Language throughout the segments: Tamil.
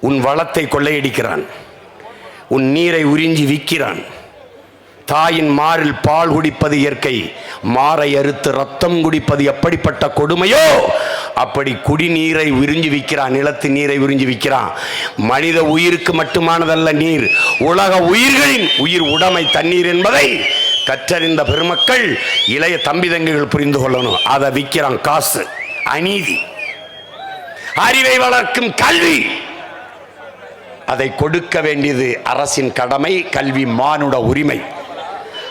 உன் வளத்தை கொள்ளையடிக்கிறான். உன் நீரை உறிஞ்சி விற்கிறான். தாயின் மாறில் பால் குடிப்பது இயற்கை மாறை அறுத்து ரத்தம் குடிப்பது எப்படிப்பட்ட கொடுமையோ? அப்படி குடிநீரை உறிஞ்சி விற்கிறான் நிலத்து நீரை உறிஞ்சி விற்கிறான். மனித உயிருக்கு மட்டுமானதல்ல நீர் உலக உயிர்களின் உயிர் உடைமை தண்ணீர் என்பதை கற்றறிந்த பெருமக்கள் இளைய தம்பி தங்கைகள் புரிந்து கொள்ளணும். அதை விற்கிறான் காசு அநீதி. அறிவை வளர்க்கும் கல்வி. அதை கொடுக்க வேண்டியது அரசின் கடமை கல்வி மானுட உரிமை.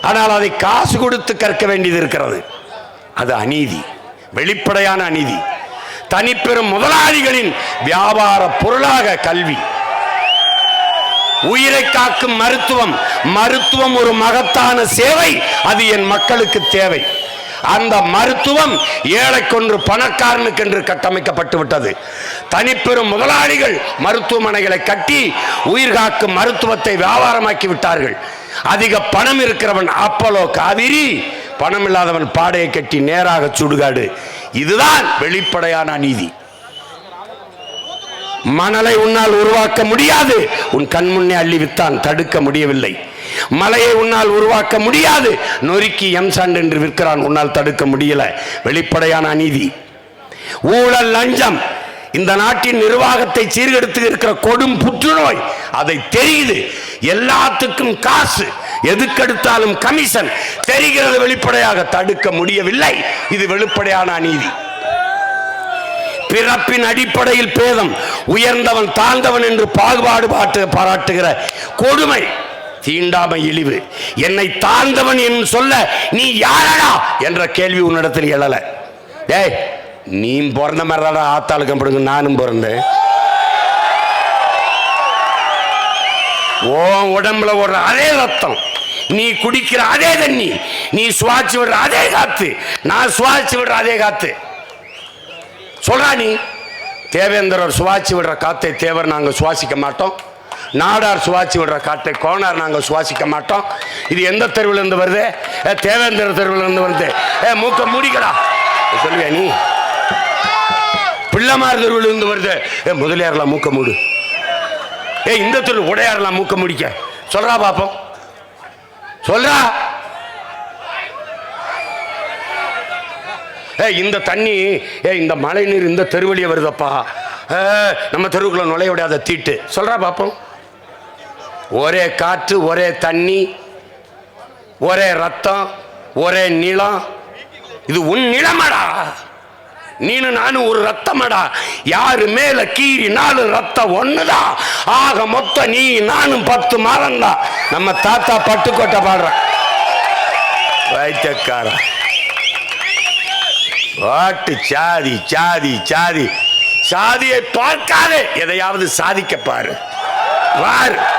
ஆனால் அதை காசு கொடுத்து கற்க வேண்டியது இருக்கிறது. அது அநீதி வெளிப்படையான அநீதி. தனிப்பெரும் முதலாளிகளின் வியாபார பொருளாக கல்வி. உயிரை காக்கும் மருத்துவம் மருத்துவம் ஒரு மகத்தான சேவை அது என் மக்களுக்கு தேவை. அந்த மருத்துவம் ஏழைக்கொன்று பணக்காரனுக்கு என்று கட்டமைக்கப்பட்டு விட்டது தனிப்பெரும் முதலாளிகள் மருத்துவமனைகளை கட்டி உயிர் காக்கும் மருத்துவத்தை வியாபாரமாக்கி விட்டார்கள் அதிக பணம் இருக்கிறவன் அப்பலோ காவிரி பணம் இல்லாதவன் பாடையை கட்டி நேராக சுடுகாடு. இதுதான் வெளிப்படையான அநீதி மணலை உன்னால் உருவாக்க முடியாது. உன் கண் முன்னே அள்ளி வித்தான் தடுக்க முடியவில்லை. மலையை உன்னால் உருவாக்க முடியாது. நொறுக்கி எம்சாண்ட் என்று விற்கிறான் உன்னால் தடுக்க முடியல. வெளிப்படையான அநீதி. ஊழல் லஞ்சம். இந்த நாட்டின் நிர்வாகத்தை சீர்கெடுத்து இருக்கிற கொடும் புற்றுநோய். அதை தெரியுது. எல்லாத்துக்கும் காசு. எதுக்கெடுத்தாலும் கமிஷன். தெரிகிறது வெளிப்படையாக தடுக்க முடியவில்லை. இது வெளிப்படையான அநீதி. பிறப்பின் அடிப்படையில் பேதம். உயர்ந்தவன் தாழ்ந்தவன் என்று பாகுபாடு பாட்டு பாராட்டுகிற கொடுமை. தீண்டாமை இழிவு. என்னை தாழ்ந்தவன் என்று சொல்ல நீ யாரடா என்ற கேள்வி உன்னிடத்தில் எழல. டேய் நீ பிறந்த மாதிரி ஆத்தாளுக்கு படுங்க நானும் பிறந்தேன். ஓ உடம்புல ஓடுற அதே ரத்தம் நீ குடிக்கிற அதே தண்ணி நீ சுவாச்சு விடுற அதே காத்து நான் சுவாச்சு விடுற அதே காத்து. சொல்றா நீ. தேவேந்திரர் சுவாசி விடுற காத்தை தேவர் நாங்கள் சுவாசிக்க மாட்டோம். நாடார் சுவாசி விடுற காட்டை கோனார் நாங்கள் சுவாசிக்க மாட்டோம். இது எந்த தெருவில் இருந்து வருது? ஏ தேவேந்திர தெருவில் இருந்து வருது. ஏ மூக்க மூடிக்கடா. சொல்லுவியா நீ. பிள்ளைமார் தெருவில் இருந்து வருது. ஏ முதலியார்லாம் மூக்க மூடு. ஏ இந்த தெரு உடையார்லாம் மூக்க முடிக்க. சொல்றா பாப்போம். சொல்றா. ஏ இந்த தண்ணி ஏ இந்த மழை நீர் இந்த தெருவழியை வருதப்பா. ஏ, நம்ம தெருவுக்குள்ள நுழைய விடாத தீட்டு. சொல்றா பாப்போம். ஒரே காற்று ஒரே தண்ணி ஒரே ரத்தம் ஒரே நிலம். இது உன் நிலமடா. நீனு நானும் ஒரு ரத்தமடா. யாரு மேல கீறி நாலு ரத்தம் ஒண்ணுதான் ஆக மொத்தம் நீ நானும் பத்து மாதம் தான் நம்ம தாத்தா பட்டுக்கோட்டை பாடுற. வைத்தியக்கார. வாட்டு சாதி சாதி சாதி. சாதியை பார்க்காதே. எதையாவது சாதிக்க பாரு. பாரு.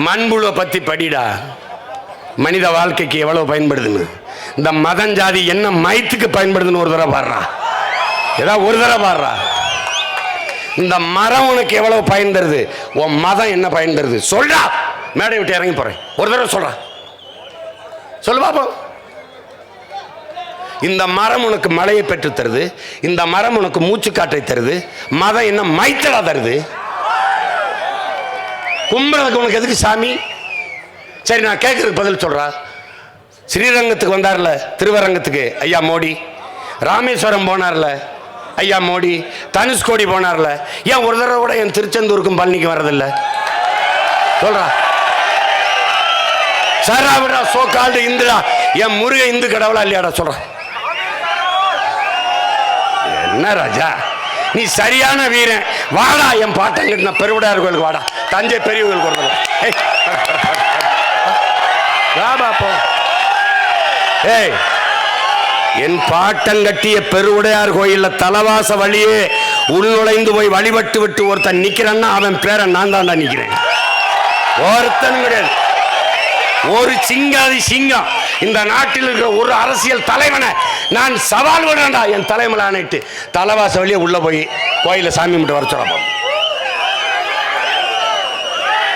மண்புழுவை பற்றி படிடா. மனித வாழ்க்கைக்கு எவ்வளோ பயன்படுதுன்னு. இந்த மதம் ஜாதி என்ன மயத்துக்கு பயன்படுதுன்னு ஒரு தடவை பாடுறா. ஏதாவது ஒரு தடவை பாடுறா. இந்த மரம் உனக்கு எவ்வளோ பயன் தருது? உன் மதம் என்ன பயன் தருது? சொல்றா. மேடை விட்டு இறங்கி போறேன். ஒரு தடவை சொல்றா. சொல்லு பாப்போம். இந்த மரம் உனக்கு மழையை பெற்று தருது. இந்த மரம் உனக்கு மூச்சு காற்றை தருது. மதம் என்ன மைத்தடா தருது. கும்புறதுக்கு உனக்கு எதுக்கு சாமி? சரி நான் கேட்கறதுக்கு பதில் சொல்கிறா ஸ்ரீரங்கத்துக்கு வந்தார்ல திருவரங்கத்துக்கு. ஐயா மோடி. ராமேஸ்வரம் போனார்ல ஐயா மோடி. தனுஷ்கோடி போனார்ல. ஏன் ஒரு தடவை கூட என் திருச்செந்தூருக்கும் பழனிக்கு வர்றதில்ல? சொல்றா. சராவிடா சோக்கால்டு இந்துடா. என் முருக இந்து கடவுளா இல்லையாடா சொல்றான் என்ன ராஜா? நீ சரியான வீரன். வாடா என் பாட்டங்கிட்ட பெருவிடையார் கோயிலுக்கு வாடா. தஞ்சை பெரிய கோயிலுக்கு ஒரு தடவை. ஏய், என் பாட்டங்கட்டிய பெருவுடையார் கோயில்ல தலவாச வழியே உள்நுழைந்து போய் வழிபட்டு விட்டு ஒருத்தன் நிக்கிறான்னா அவன் பேரை நான் தான்டா நிக்கிறேன். ஒருத்தன் கிடையாது. ஒரு சிங்காதி சிங்கம். இந்த நாட்டில் இருக்கிற ஒரு அரசியல் தலைவனை நான் சவால் விடுறேன்டா. என் தலைமையில் ஆணைட்டு தலைவாச வழியே உள்ள போய் கோயில சாமி மட்டும் வர சொல்ல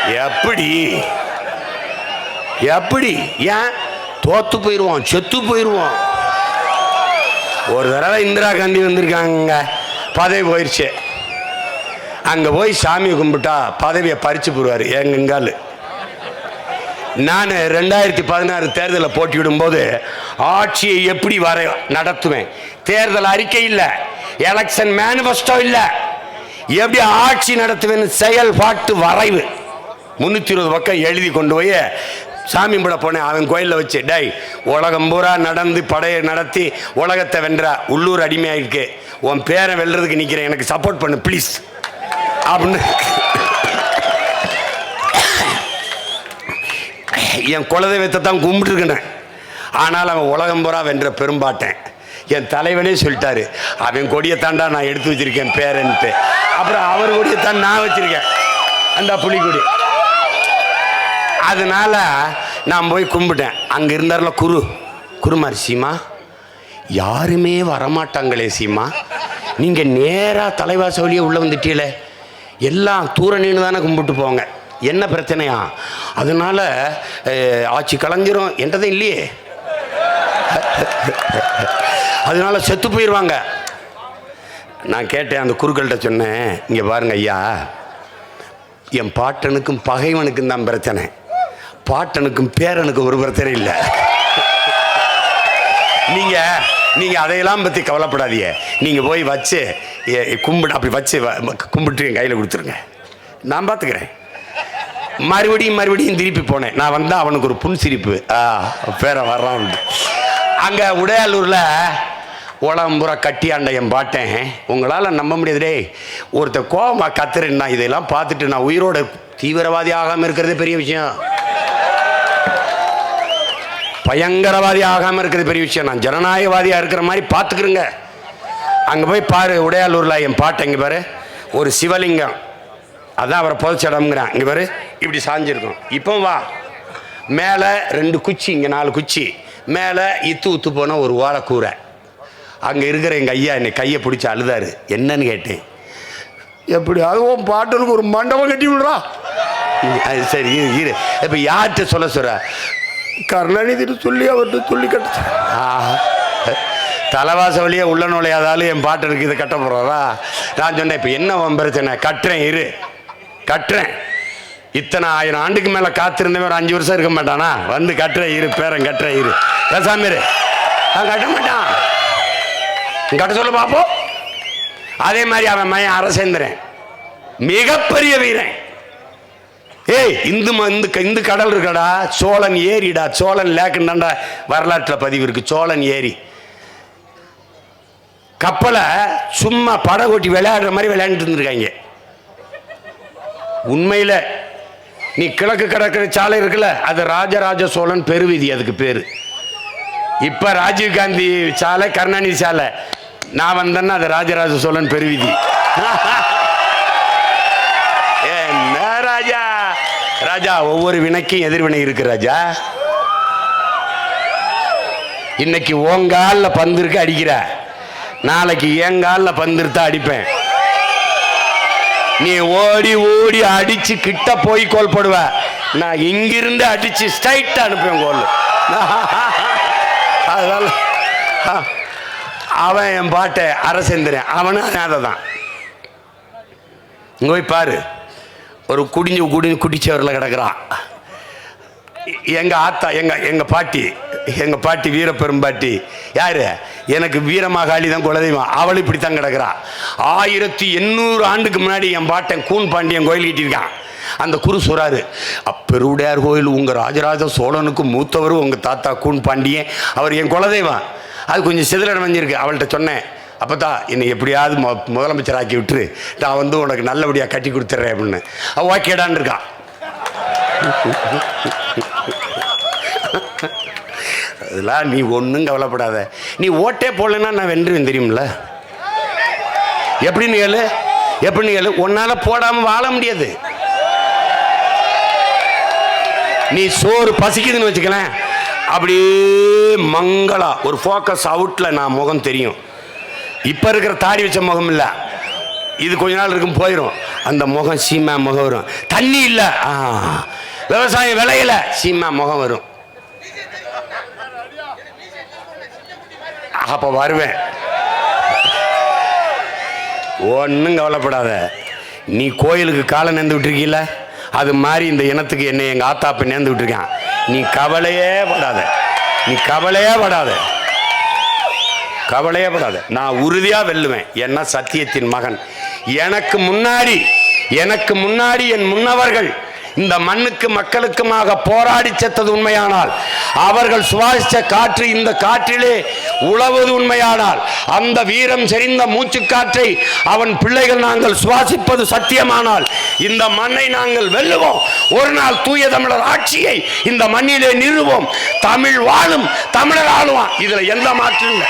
எப்படி? எப்படி? ஏன்? தோத்து போயிடுவோம் செத்து போயிடுவோம் ஒரு தடவை இந்திரா காந்தி வந்திருக்காங்க. பதவி போயிடுச்சு அங்கே போய் சாமி கும்பிட்டா பதவியை பறித்து போடுவார் எங்கெங்காலு நான் ரெண்டாயிரத்தி பதினாறு தேர்தலில் போட்டியிடும்போது ஆட்சியை எப்படி வர நடத்துவேன்? தேர்தல் அறிக்கை இல்லை. எலெக்ஷன் மேனிஃபெஸ்டோ இல்லை. எப்படி ஆட்சி நடத்துவேன் செயல்பாட்டு வரைவு. முந்நூற்றி இருபது பக்கம் எழுதி கொண்டு போய் சாமி கும்பிட போனேன். அவன் கோயிலில் வச்சு டை உலகம் பூரா நடந்து படையை நடத்தி உலகத்தை வென்றா உள்ளூர் அடிமையாயிருக்கு. உன் பேரை வெல்றதுக்கு நிற்கிறேன் எனக்கு சப்போர்ட் பண்ணு ப்ளீஸ் அப்படின்னு என் குலதெய்வத்தை தான் கும்பிட்டுருக்கினேன் ஆனால் அவன் உலகம் பூரா வென்ற பெரும்பாட்டேன். என் தலைவனே சொல்லிட்டாரு அவன் கொடியை தாண்டா நான் எடுத்து வச்சிருக்கேன் பேரன்ட்டு. அப்புறம் அவர் கொடியை தான் நான் வச்சிருக்கேன். அந்த புலிக்கொடி. அதனால நான் போய் கும்பிட்டேன். அங்கே இருந்தார்ல குரு. குருமார் சீமா யாருமே வரமாட்டாங்களே சீமா. நீங்கள் நேராக தலைவாச வழியே உள்ளே வந்துட்டீங்களே. எல்லாம் தூர நின்று தானே கும்பிட்டு போங்க என்ன பிரச்சனையா? அதனால ஆட்சி கலைஞரும் என்றதே இல்லையே. அதனால செத்து போயிடுவாங்க நான் கேட்டேன் அந்த குருக்கள்கிட்ட சொன்னேன் இங்கே பாருங்க ஐயா என் பாட்டனுக்கும் பகைவனுக்கும் தான் பிரச்சனை. பாட்டனுக்கும் பேரனுக்கும் ஒரு பிரச்சனை இல்லை நீங்க நீங்க அதையெல்லாம் பத்தி கவலைப்படாதீங்க. நீங்க போய் வச்சு கும்பிட்டு கும்பிடு அப்படி வச்சு வ- கும்பிட்டு என் கையில் கொடுத்துருங்க. நான் பார்த்துக்கிறேன் மறுபடியும் மறுபடியும் திருப்பி போனேன். நான் வந்தா அவனுக்கு ஒரு புன்சிரிப்பு. ஆ பேரை வர்றான். அங்க உடையாலூர்ல புற கட்டியாண்ட என் பாட்டேன். உங்களால் நம்ப முடியாது டேய். ஒருத்தர் கோவமா கத்துறேன்னா இதெல்லாம் பார்த்துட்டு நான் உயிரோட தீவிரவாதி ஆகாமல் இருக்கிறதே பெரிய விஷயம். பயங்கரவாதி ஆகாமல் இருக்கிறது பெரிய விஷயம். நான் ஜனநாயகவாதியாக இருக்கிற மாதிரி பார்த்துக்கிறேங்க. அங்கே போய் பாரு உடையாலூரில் என் பாட்டை இங்கே பாரு? ஒரு சிவலிங்கம். அதான் அவரை புதைச்ச இடம்ங்கிறான் இங்கே பாரு இப்படி சாஞ்சிருக்கும். இப்போ வா. மேலே ரெண்டு குச்சி இங்கே நாலு குச்சி. மேலே இத்து உத்து போன ஒரு ஓலைக்கூரை. அங்கே இருக்கிற எங்கள் ஐயா என்னை கையை பிடிச்சி அழுதாரு. என்னன்னு கேட்டேன். எப்படி? அதுவும் பாட்டனுக்கு ஒரு மண்டபம் கட்டி விடுறா? அது சரி இரு. இப்போ யார்கிட்ட சொல்ல சொல்ற? கருணாநிதினு சொல்லி அவர்கிட்ட சொல்லி கட்ட தலைவாச வழியே உள்ள நுழையாதாலும் என் பாட்டு இருக்கு இதை கட்ட போகிறாரா நான் சொன்னேன் இப்போ என்ன பிரச்சனை? கட்டுறேன் இரு. கட்டுறேன். இத்தனை ஆயிரம் ஆண்டுக்கு மேலே காத்திருந்தவன் ஒரு அஞ்சு வருஷம் இருக்க மாட்டானா? வந்து கட்டுறேன் இரு. பேரன் கட்டுறேன் இரு. பேசாம இரு. அவன் கட்ட மாட்டான். கட்ட சொல்ல பார்ப்போம் அதே மாதிரி அவன் மையன் அரசேந்திரன். மிகப்பெரிய வீரன். ஏய் இந்து ம- இந்து க- கடல் இருக்கடா சோழன் ஏரிடா சோழன் லேக்குண்டாண்டா வரலாற்றில் பதிவு இருக்கு சோழன் ஏரி கப்பலை சும்மா படை ஓட்டி விளையாடுற மாதிரி விளையாண்டுட்டு இருந்திருக்காங்க. உண்மையில் நீ கிழக்கு கடற்கரை சாலை இருக்குல்ல அது ராஜராஜ சோழன் பெருவிதி அதுக்கு பேர். இப்போ ராஜீவ் காந்தி சாலை கருணாநிதி சாலை. நான் வந்தேன்னா அது ராஜராஜ சோழன் பெருவீதி. ராஜா ஒவ்வொரு வினைக்கும் எதிர்வினை இருக்கு ராஜா. இன்னைக்கு ஓங்கால பந்து இருக்கு அடிக்கிற. நாளைக்கு ஏங்கால பந்து இருந்தா அடிப்பேன். நீ ஓடி ஓடி அடிச்சு கிட்ட போய் கோல் போடுவ. நான் இங்கிருந்து அடிச்சு ஸ்ட்ரைட்டா அனுப்புவேன் கோல் அதனால அவன் என் பாட்டை அரசேந்திரன். அவனும் அதை தான். இங்க போய் பாரு. ஒரு குடிஞ்சு குடிஞ்சு குடிச்சவரில் கிடக்கிறான் எங்கள் ஆத்தா எங்கள் எங்கள் பாட்டி எங்கள் பாட்டி வீரப்பெரும்பாட்டி யார்? எனக்கு வீரமாகாளி தான் குலதெய்வம். அவள் இப்படி தான் கிடக்குறா. ஆயிரத்தி எண்ணூறு ஆண்டுக்கு முன்னாடி என் பாட்டன் கூன் பாண்டியன் கோயில் கட்டியிருக்கான். அந்த குரு சொல்றாரு அப்பெருவுடையார் கோயில் உங்கள் ராஜராஜ சோழனுக்கு மூத்தவர் உங்கள் தாத்தா கூன் பாண்டியன். அவர் என் குலதெய்வம். அது கொஞ்சம் சிதிலடம் வஞ்சிருக்கு அவள்கிட்ட சொன்னேன் அப்போ என்னை எப்படியாவது மொ முதலமைச்சர் ஆக்கி விட்டுரு. நான் வந்து உனக்கு நல்லபடியாக கட்டி கொடுத்துட்றேன் அப்படின்னு. ஓகேடான்னு இருக்கான். அதெல்லாம் நீ ஒன்றும் கவலைப்படாத. நீ ஓட்டே போடலைன்னா நான் வென்றுவேன் தெரியும்ல எப்படின்னு கேளு? எப்படின்னு கேளு? உன்னால் போடாமல் வாழ முடியாது. நீ சோறு பசிக்குதுன்னு வச்சுக்கலேன். அப்படியே மங்களா. ஒரு ஃபோக்கஸ் அவுட்டில் நான் முகம் தெரியும். இப்போ இருக்கிற தாடி வச்ச முகம் இல்லை. இது கொஞ்ச நாள் இருக்கும் போயிடும் அந்த முகம் சீமா முகம் வரும். தண்ணி இல்லை. ஆ. விவசாயம் விளையல. சீமா முகம் வரும். அப்போ வருவேன். ஒன்றும் கவலைப்படாத. நீ கோயிலுக்கு காலை நேர்ந்து விட்டுருக்கீல அது மாதிரி இந்த இனத்துக்கு என்னை எங்கள் ஆத்தாப்ப நேர்ந்து விட்டுருக்கான் நீ கவலையே படாத. நீ கவலையே படாத. கவலையே படாத நான் உறுதியாக வெல்லுவேன். என்ன சத்தியத்தின் மகன்? எனக்கு முன்னாடி எனக்கு முன்னாடி என் முன்னவர்கள் இந்த மண்ணுக்கு மக்களுக்குமாக போராடி செத்தது உண்மையானால் அவர்கள் சுவாசித்த காற்று இந்த காற்றிலே உழவது உண்மையானால் அந்த வீரம் செறிந்த மூச்சு காற்றை அவன் பிள்ளைகள் நாங்கள் சுவாசிப்பது சத்தியமானால் இந்த மண்ணை நாங்கள் வெல்லுவோம். ஒரு நாள் தூய தமிழர் ஆட்சியை இந்த மண்ணிலே நிறுவோம். தமிழ் வாழும் தமிழர் ஆளுவான். இதுல எந்த மாற்றம் இல்லை.